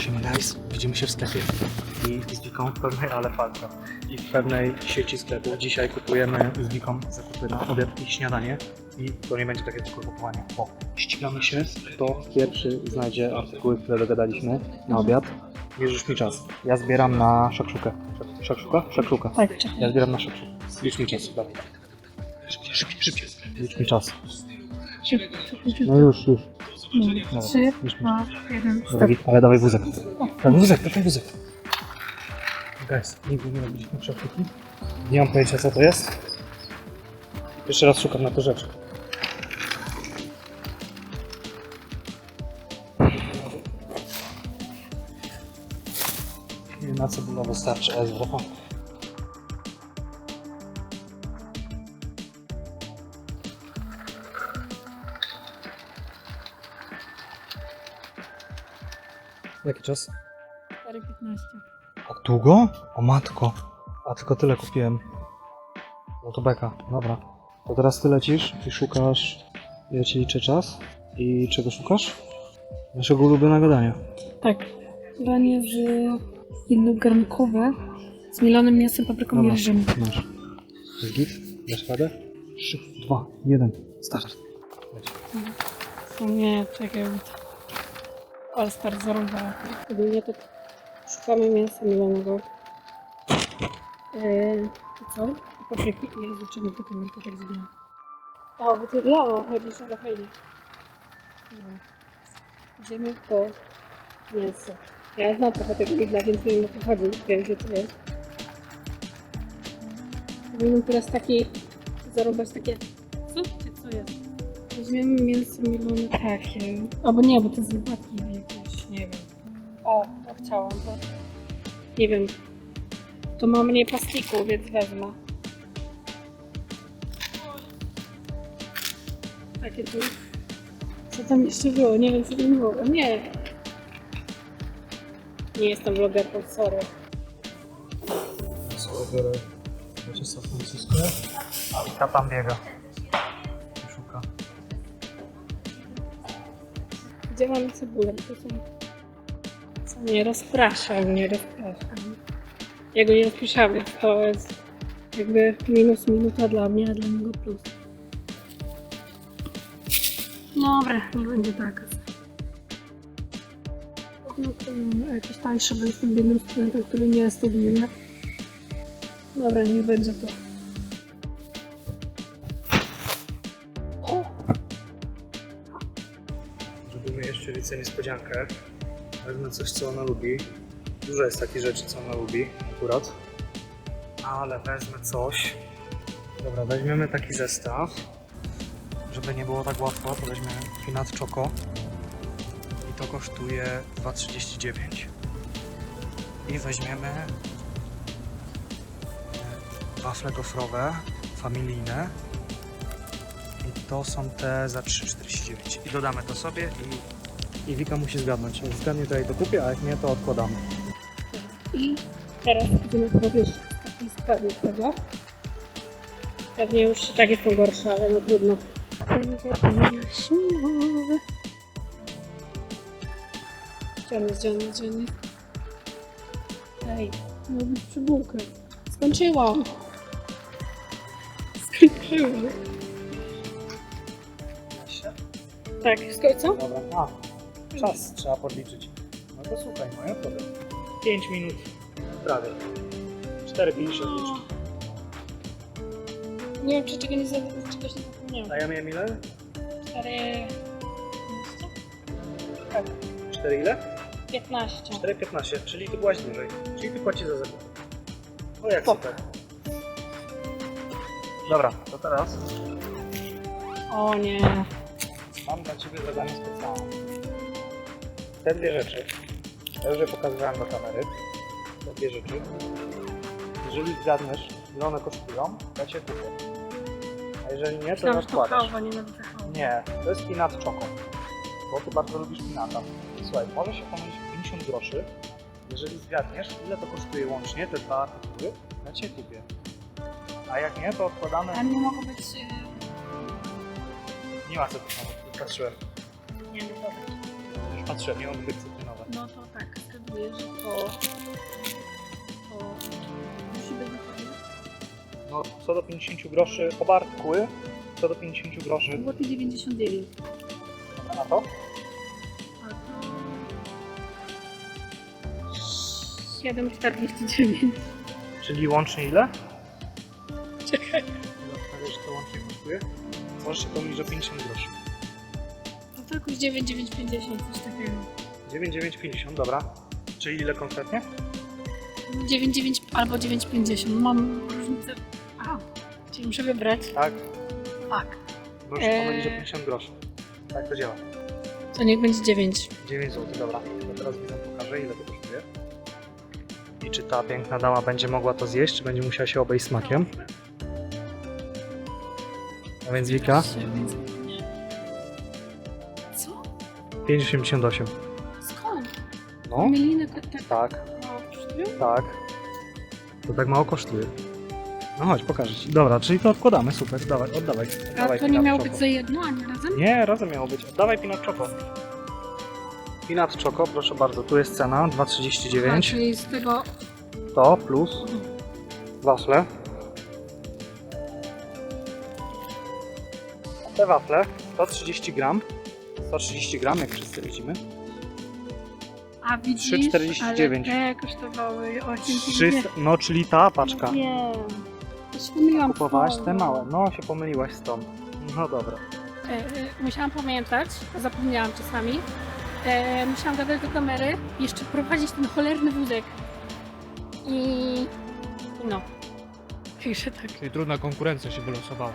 Siema guys, widzimy się w sklepie i z Wiką w pewnej, ale falka, i w pewnej sieci sklepów. Dzisiaj kupujemy z Wiką zakupy na obiad i śniadanie i to nie będzie takie tylko kupowanie, bo ścigamy się, kto pierwszy znajdzie artykuły, które dogadaliśmy na obiad. Bierzesz mi czas. Ja zbieram na szakszukę. Szak- Szakszuka? Szakszuka. Tak, czekaj. Ja zbieram na szakszukę. Licz mi czas. Szybciej, szybciej. Licz mi czas. No już, już. Dobra, Trzy, dwa, jeden, Dobra, git, ale dawaj wózek. Dawaj wózek, dawaj wózek. Guys, nigdy nie robiliśmy przepyki. Nie mam pojęcia co to jest. Jeszcze raz szukam na to rzeczy. Nie wiem na co było wystarczy SWH. Jaki czas? 4,15. Tak długo? O matko. A tylko tyle kupiłem. No to beka, dobra. To teraz ty lecisz i szukasz. Ja ci liczę czas. I czego szukasz? Naszego ulubionego dania. Tak. Danie z jednogarnkowe z mielonym mięsem, papryką i Dobra. ryżem. Masz. Jest git? Dasz radę? 3, 2, 1. Start. Leć. O nie, czekaj. All Star zarąbała. Ogólnie to szukamy mięsa mielonego. Eee, to co? Papryki. Jezu, czemu to kamerkę tak zrobiłam? O, bo to dla chodzisz, ale fajnie. Dobra. Idziemy po mięso. Ja znam trochę tego widla, więc wiem o co chodzi. Wiem, gdzie to jest. Powinienem teraz taki zarobać takie... Co? Czy co jest? Weźmiemy mięso mielone takie. Albo nie, bo to jest wiem. O, to chciałam, bo... Nie wiem. To ma mniej plastiku, więc wezmę. Takie tu. Co tam jeszcze było? Nie wiem, co tam było. Nie. Nie jestem vlogerką, sorry. Biorę wiecie San Francisco. I ta tam biega. Szuka. Gdzie mamy cebulę? To są... Nie rozpraszam, nie rozpraszam. Ja go nie rozpiszam, więc to jest jakby minus minuta dla mnie, a dla niego plus. Dobra, nie będzie tak. No jakieś tańsze, bo jestem biednym studentem, który nie studiuje. Dobra, nie będzie to. Zrobimy jeszcze Lice niespodziankę. Wezmę coś, co ona lubi. Dużo jest takich rzeczy, co ona lubi akurat. Ale wezmę coś. Dobra, weźmiemy taki zestaw. Żeby nie było tak łatwo, to weźmiemy Finat Choco. I to kosztuje 2,39. I weźmiemy e, wafle gofrowe, familijne. I to są te za 3,49. I dodamy to sobie i, i Wika musi zgadnąć. Jak zgadnie to jej to kupię, a jak nie to odkładamy. I teraz będziemy powiedzieć taki składnik tego. Pewnie już i tak jestem gorsza, ale no trudno. Będzie jest, jest, gdzie on jest? Ej, miał być przybułkę. Skończyłam. Skończyłam. Tak, sko- co? Dobra, a, czas trzeba podliczyć. No to słuchaj, moja problem. 5 minut prawie. 4,50 liczy. Nie wiem, czy czego nie, za- czegoś nie zapomniałam. A ja miałem ile? Cztery... 4 ile? 15. 4,15, czyli ty byłaś dłużej. Czyli ty płacisz za zakup. O jak Tak. super. Dobra, to teraz O nie. mam dla Ciebie zadanie specjalne. Te dwie rzeczy, ja już je pokazywałem do kamery, te dwie rzeczy, jeżeli zgadniesz, ile one kosztują, ja Cię kupię. A jeżeli nie, to Myślałam, że to kawa, nie nawet kawa. Nie, to jest pinat czoko, bo Ty bardzo lubisz pinata. Słuchaj, może się pomylić 50 groszy, jeżeli zgadniesz, ile to kosztuje łącznie, te dwa artykuły, ja Cię kupię. A jak nie, to odkładamy... A nie mogą być... Nie ma cytrynowych, już patrzyłem. e, Nie, nie patrzyłem, miałem dyscyplinowe. No to tak, zgaduję, że to... to musi być No, co do 50 groszy obarkły, co do 50 groszy. Złoty 99. Dobra, to? A to... 7,49. Czyli łącznie ile? Czekaj. Ile to łącznie kosztuje? Możesz się pomylić, że 50 groszy. To jakoś 9,950, coś takiego. 9,950, dobra. Czyli ile konkretnie? 9,9 albo 9,50. Mam różnicę. A, czyli muszę wybrać. Tak. Tak. Możesz Eee. pomylić o 50 groszy. Tak to działa. To niech będzie 9. 9 zł, dobra. To teraz widzę pokażę ile to kosztuje. I czy ta piękna dama będzie mogła to zjeść, czy będzie musiała się obejść smakiem. A więc Wika, Co? 5,88. Skąd? No, Mieliny tak tak, mało kosztują? tak. To tak mało kosztuje. No chodź, pokażę ci. Dobra, czyli to odkładamy, super, dawaj, oddawaj. A Dawaj to nie miało choco. być za jedno, a nie razem? Nie, razem miało być. Oddawaj peanut choco. Peanut choco, proszę bardzo, tu jest cena, A, 2,39. czyli z tego... To plus wafle. Te wafle 130 gram. 130 gram, jak wszyscy widzimy. A widzisz, 3,49. ale te kosztowały 8,50. 300, no czyli ta paczka. Nie. To się pomyliłam. Kupowałaś te małe. No się pomyliłaś stąd. No dobra. E, e, musiałam pamiętać, zapomniałam czasami. E, musiałam gadać do kamery, jeszcze prowadzić ten cholerny wózek. I no. Piszę tak. Czyli trudna konkurencja się wylosowała.